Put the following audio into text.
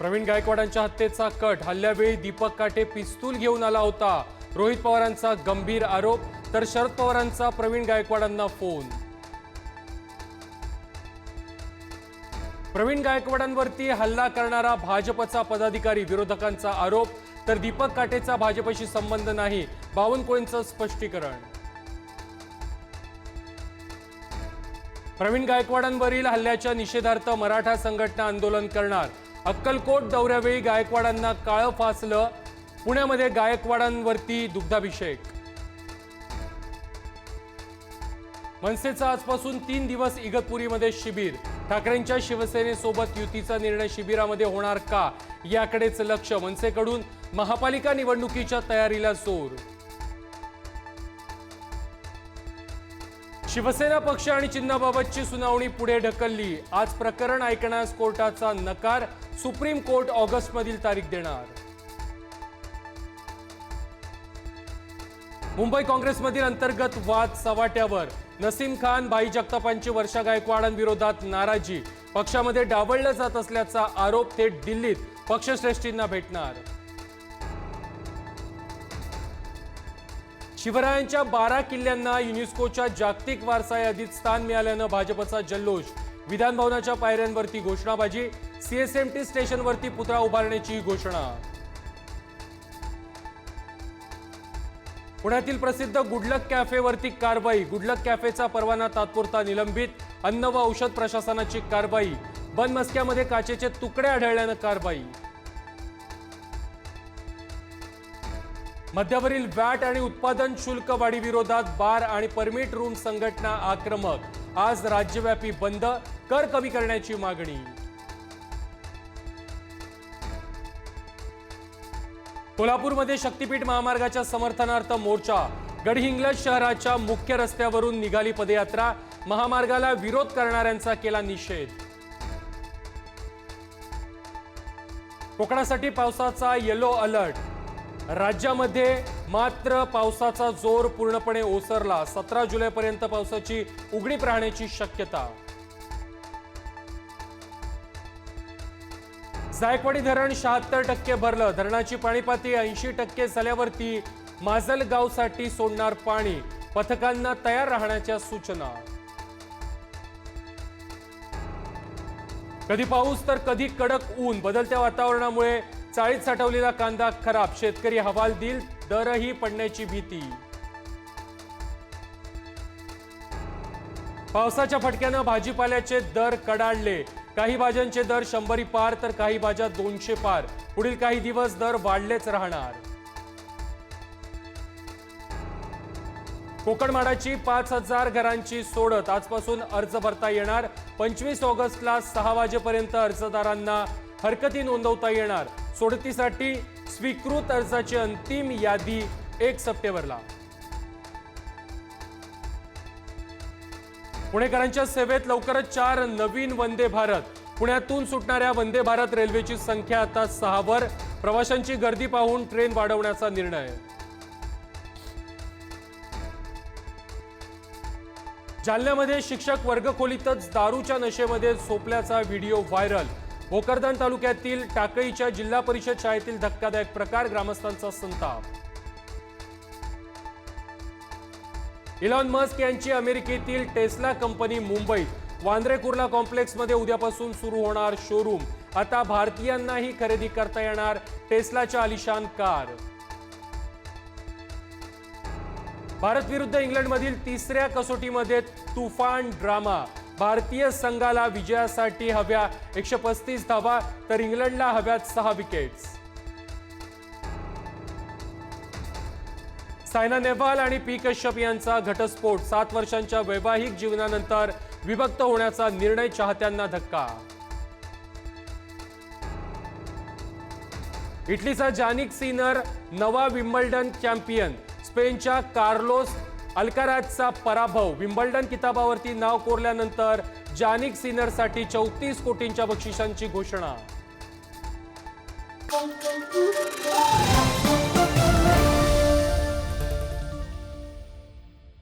प्रवीण गायकवाडांच्या हत्येचा कट. हल्ल्यावेळी दीपक काटे पिस्तूल घेऊन आला होता. रोहित पवारांचा गंभीर आरोप तर शरद पवारांचा प्रवीण गायकवाडांना फोन. प्रवीण गायकवाडांवरती हल्ला करणारा भाजपचा पदाधिकारी विरोधकांचा आरोप तर दीपक काटेचा भाजपशी संबंध नाही बावनकुळेंचं स्पष्टीकरण. प्रवीण गायकवाडांवरील हल्ल्याच्या निषेधार्थ मराठा संघटना आंदोलन करणार अक्कलकोट दौऱ्यावेळी गायकवाडांना काळं फासलं. पुण्यामध्ये गायकवाडांवरती दुग्धाभिषेक. मनसेचं आजपासून तीन दिवस इगतपुरीमध्ये शिबिर. ठाकरेंच्या शिवसेनेसोबत युतीचा निर्णय शिबिरामध्ये होणार का? याकडेच लक्ष. मनसेकडून महापालिका निवडणुकीच्या तयारीला जोर. शिवसेना पक्ष आणि चिन्हाबाबतची सुनावणी पुढे ढकलली. आज प्रकरण ऐकण्यास कोर्टाचा नकार. सुप्रीम कोर्ट ऑगस्टमधील तारीख देणार. मुंबई काँग्रेसमधील अंतर्गत वाद सवाट्यावर. नसीम खान भाई जगतापांची वर्षा गायकवाडांविरोधात नाराजी. पक्षामध्ये डावळलं जात असल्याचा आरोप थेट दिल्लीत पक्षश्रेष्ठींना भेटणार. शिवरायांच्या बारा किल्ल्यांना युनेस्कोच्या जागतिक वारसा यादीत स्थान मिळाल्यानं भाजपचा जल्लोष. विधानभवनाच्या पायऱ्यांवरती घोषणाबाजी. सीएसएमटी स्टेशनवरती पुतळा उभारण्याची घोषणा. पुण्यातील प्रसिद्ध गुडलक कॅफेवरती कारवाई. गुडलक कॅफेचा परवाना तात्पुरता निलंबित. अन्न व औषध प्रशासनाची कारवाई. बंद मस्क्यामध्ये काचेचे तुकडे आढळल्यानं कारवाई. मध्यावरील वॅट आणि उत्पादन शुल्क वाढीविरोधात बार आणि परमिट रूम संघटना आक्रमक. आज राज्यव्यापी बंद. कर कमी करण्याची मागणी. कोल्हापूरमध्ये शक्तीपीठ महामार्गाच्या समर्थनार्थ मोर्चा. गडहिंग्लज शहराच्या मुख्य रस्त्यावरून निघाली पदयात्रा. महामार्गाला विरोध करणाऱ्यांचा केला निषेध. कोकणासाठी पावसाचा येलो अलर्ट राज्यामध्ये मात्र पावसाचा जोर पूर्णपणे ओसरला. सतरा जुलैपर्यंत पावसाची उघडीप राहण्याची शक्यता. जायकवाडी धरण शहात्तर टक्के भरलं. धरणाची पाणीपाती ऐंशी टक्के झाल्यावरती माजलगावसाठी सोडणार पाणी. पथकांना तयार राहण्याच्या सूचना. कधी पाऊस तर कधी कडक ऊन. बदलत्या वातावरणामुळे चाळीत साठवलेला कांदा खराब. शेतकरी हवाल देईल दरही पडण्याची भीती. पावसाच्या फटक्यानं भाजीपाल्याचे दर कडाडले. काही भाज्यांचे दर शंभरी पार तर काही भाज्या दोनशे पार. पुढील काही दिवस दर वाढलेच राहणार. कोकणमाडाची पाच हजार घरांची सोडत आजपासून अर्ज भरता येणार. पंचवीस ऑगस्टला सहा वाजेपर्यंत अर्जदारांना हरकती नोंदवता येणार. सोडतीसाठी स्वीकृत अर्जाची अंतिम यादी एक सप्टेंबरला. पुणेकरांच्या सेवेत लवकरच चार नवीन वंदे भारत. पुण्यातून सुटणाऱ्या वंदे भारत रेल्वेची संख्या आता सहावर. प्रवाशांची गर्दी पाहून ट्रेन वाढवण्याचा निर्णय. जालन्यामध्ये शिक्षक वर्गखोलीतच दारूच्या नशेमध्ये सोपल्याचा व्हिडिओ व्हायरल. भोकरदन तालुक्यातील टाकळीच्या जिल्हा परिषद शाळेतील धक्कादायक प्रकार ग्रामस्थांचा संताप. इलॉन मस्क यांची अमेरिकेतील टेस्ला कंपनी मुंबईत वांद्रे कुर्ला कॉम्प्लेक्समध्ये उद्यापासून सुरू होणार शोरूम आता भारतीयांनाही खरेदी करता येणार टेस्लाच्या आलिशान कार. भारत विरुद्ध इंग्लंडमधील तिसऱ्या कसोटीमध्ये तुफान ड्रामा. भारतीय संघाला विजयासाठी हव्या एकशे पस्तीस धावा तर इंग्लंडला हव्यात सहा विकेट्स सायना नेहवाल आणि पी कश्यप यांचा घटस्फोट. सात वर्षांच्या वैवाहिक जीवनानंतर विभक्त होण्याचा निर्णय चाहत्यांना धक्का. इटलीचा जानिक सिनर नवा विम्बल्डन चॅम्पियन. स्पेनच्या कार्लोस अल्काराजचा पराभव. विम्बल्डन किताबावरती नाव कोरल्यानंतर जानिक सिनरसाठी चौतीस कोटींच्या बक्षिसांची घोषणा.